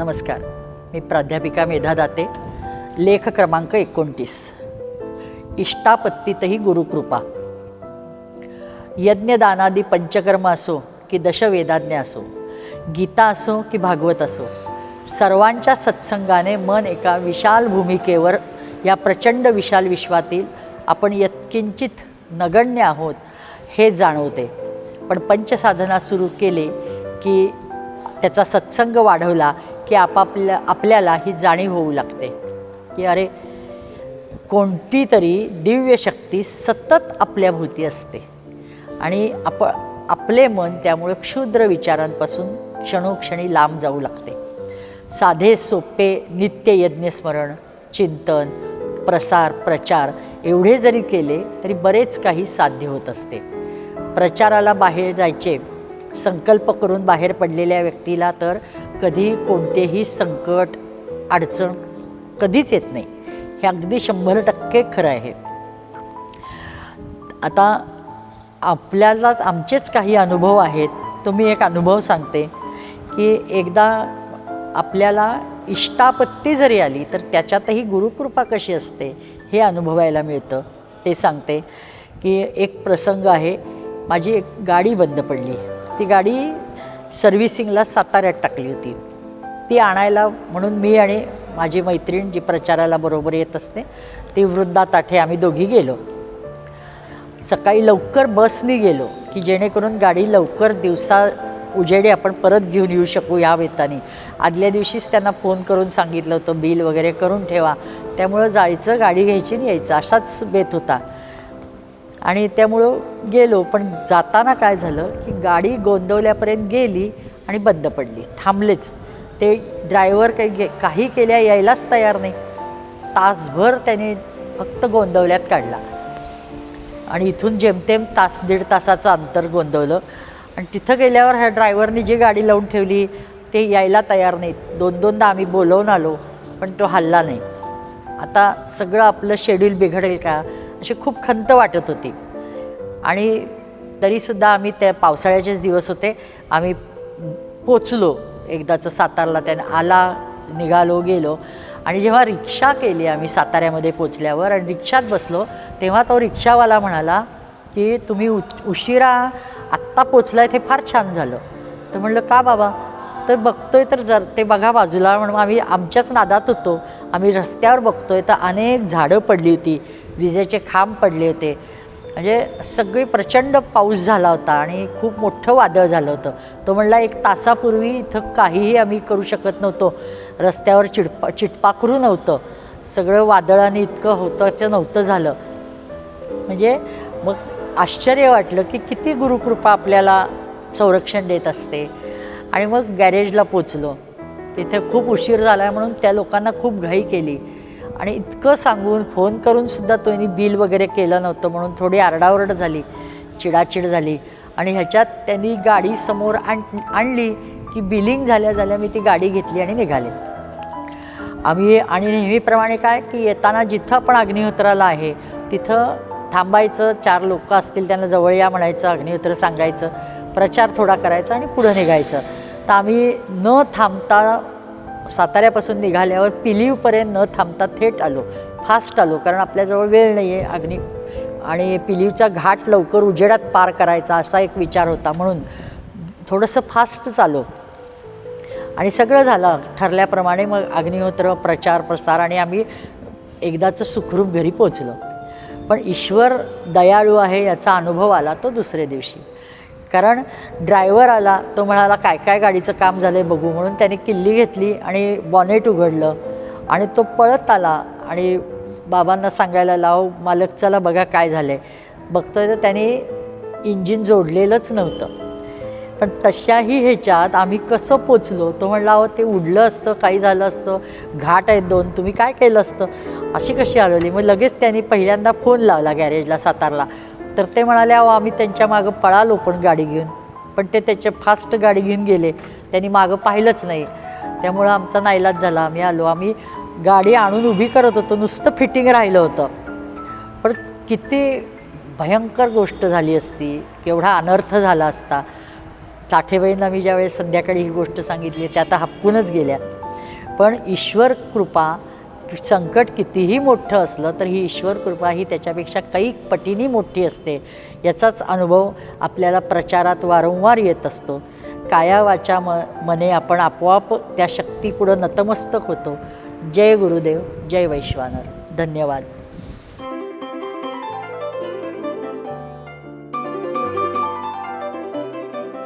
नमस्कार. मी प्राध्यापिका मेधा दाते लेख क्रमांक एकोणतीस. इष्टापत्तीतही गुरुकृपा. यज्ञदानादी पंचकर्म असो की दशवेदाज्ञ असो गीता असो की भागवत असो सर्वांच्या सत्संगाने मन एका विशाल भूमिकेवर या प्रचंड विशाल विश्वातील आपण यत्किंचित नगण्य आहोत हे जाणवते. पण पंचसाधना सुरू केले की त्याचा सत्संग वाढवला की आपापल्या आपल्याला ही जाणीव होऊ लागते. की अरे कोणती तरी दिव्य शक्ती सतत आपल्याभोवती असते. आणि आप आपले मन त्यामुळे क्षुद्र विचारांपासून क्षणोक्षणी लांब जाऊ लागते. साधे सोपे नित्य यज्ञस्मरण चिंतन प्रसार प्रचार एवढे जरी केले तरी बरेच काही साध्य होत असते. प्रचाराला बाहेर जायचे संकल्प करून बाहेर पडलेल्या व्यक्तीला तर कधी कोणतेही संकट अडचण कधीच येत नाही. हे अगदी शंभर टक्के खरं आहे. आता आपल्यालाच आमचेच काही अनुभव आहेत. तो मी एक अनुभव सांगते की एकदा आपल्याला इष्टापत्ती जरी आली तर त्याच्यातही गुरुकृपा कशी असते हे अनुभवायला मिळतं. ते सांगते की एक प्रसंग आहे. माझी एक गाडी बंद पडली. ती गाडी सर्व्हिसिंगला साताऱ्यात टाकली होती. ती आणायला म्हणून मी आणि माझी मैत्रीण जी प्रचाराला बरोबर येत असते ती वृंदा ताठे आम्ही दोघी गेलो. सकाळी लवकर बसनी गेलो की जेणेकरून गाडी लवकर दिवसा उजेडी आपण परत घेऊन येऊ शकू या वेताने. आदल्या दिवशीच त्यांना फोन करून सांगितलं होतं बिल वगैरे करून ठेवा. त्यामुळं जायचं गाडी घ्यायची आणि यायचं. असाच बेत होता. आणि त्यामुळं गेलो पण जाताना काय झालं की गाडी गोंदवल्यापर्यंत गेली आणि बंद पडली थांबलेच. ते ड्रायव्हर काही गे काही केल्या यायलाच तयार नाही. तासभर त्याने फक्त गोंदवल्यात काढला. आणि इथून जेमतेम तास दीड तासाचं अंतर गोंदवलं. आणि तिथं गेल्यावर ह्या ड्रायव्हरनी जी गाडी लावून ठेवली ते यायला तयार नाहीत. दोन दोनदा आम्ही बोलवून आलो पण तो हल्ला नाही. आता सगळं आपलं शेड्यूल बिघडेल का? अशी खूप खंत वाटत होती. आणि तरीसुद्धा आम्ही त्या पावसाळ्याचेच दिवस होते. आम्ही पोचलो. एकदाचं सातारला त्याने आला निघालो गेलो. आणि जेव्हा रिक्षा केली आम्ही साताऱ्यामध्ये पोचल्यावर आणि रिक्षात बसलो तेव्हा तो रिक्षावाला म्हणाला की तुम्ही उ उशिरा आत्ता पोचलाय ते फार छान झालं. तर म्हणलं का बाबा? तर बघतोय तर जर ते बघा बाजूला. म्हणून आम्ही आमच्याच नादात होतो. आम्ही रस्त्यावर बघतोय तर अनेक झाडं पडली होती. विजेचे खांब पडले होते. म्हणजे सगळी प्रचंड पाऊस झाला होता आणि खूप मोठं वादळ झालं होतं. तो म्हणला एक तासापूर्वी इथं काहीही आम्ही करू शकत नव्हतो. रस्त्यावर चिडपा चिटपाखरू नव्हतं. सगळं वादळाने इतकं होतं नव्हतं झालं. म्हणजे मग आश्चर्य वाटलं की किती गुरुकृपा आपल्याला संरक्षण देत असते. आणि मग गॅरेजला पोचलो तिथे खूप उशीर झाला आहे म्हणून त्या लोकांना खूप घाई केली. आणि इतकं सांगून फोन करून सुद्धा त्यांनी बिल वगैरे केलं नव्हतं म्हणून थोडी आरडाओरड झाली चिडाचिड झाली. आणि ह्याच्यात त्यांनी गाडी समोर आण आणली की बिलिंग झाल्या झाल्या मी ती गाडी घेतली आणि निघाले. आम्ही आणि नेहमीप्रमाणे काय की येताना जिथं आपण अग्निहोत्राला आहे तिथं थांबायचं चार लोक असतील त्यांना जवळ या म्हणायचं अग्निहोत्र सांगायचं प्रचार थोडा करायचा आणि पुढं निघायचं. तर आम्ही न थांबता साताऱ्यापासून निघाल्यावर पिलीवपर्यंत न थांबता थेट आलो. फास्ट आलो कारण आपल्याजवळ वेळ नाही आहे अग्नी. आणि पिलीवचा घाट लवकर उजेडात पार करायचा असा एक विचार होता. म्हणून थोडंसं फास्टच आलो. आणि सगळं झालं. ठरल्याप्रमाणे मग अग्निहोत्र प्रचार प्रसार आणि आम्ही एकदाचं सुखरूप घरी पोचलो पण ईश्वर दयाळू आहे याचा अनुभव आला तो दुसऱ्या दिवशी. कारण ड्रायव्हर आला तो म्हणाला काय काय गाडीचं काम झालं आहे बघू म्हणून त्याने किल्ली घेतली आणि बॉनेट उघडलं. आणि तो पळत आला आणि बाबांना सांगायला लाव मालक चला बघा काय झालं आहे बघतोय तर त्याने इंजिन जोडलेलंच नव्हतं. पण तशाही ह्याच्यात आम्ही कसं पोचलो? तो म्हणला अहो ते उडलं असतं काही झालं असतं. घाट आहेत दोन तुम्ही काय केलं असतं? अशी कशी आलेली मग लगेच त्यांनी पहिल्यांदा फोन लावला गॅरेजला सातारला. तर ते म्हणाले अहो आम्ही त्यांच्या मागं पळालो पण गाडी घेऊन. पण ते त्याचे फास्ट गाडी घेऊन गेले. त्यांनी मागं पाहिलंच नाही. त्यामुळं आमचा नाईलाज झाला. आम्ही आलो. आम्ही गाडी आणून उभी करत होतो. नुसतं फिटिंग राहिलं होतं. पण किती भयंकर गोष्ट झाली असती. केवढा अनर्थ झाला असता. ताठेबाईंना मी ज्यावेळेस संध्याकाळी ही गोष्ट सांगितली त्या आता हपकूनच गेल्या. पण ईश्वर कृपा संकट कितीही मोठं असलं तर ही ईश्वर कृपा ही त्याच्यापेक्षा काही पटीने मोठी असते. याचाच अनुभव आपल्याला प्रचारात वारंवार येत असतो. काया वाचा म मने आपण आपोआप त्या शक्तीपुढं नतमस्तक होतो. जय गुरुदेव जय वैश्वानर. धन्यवाद.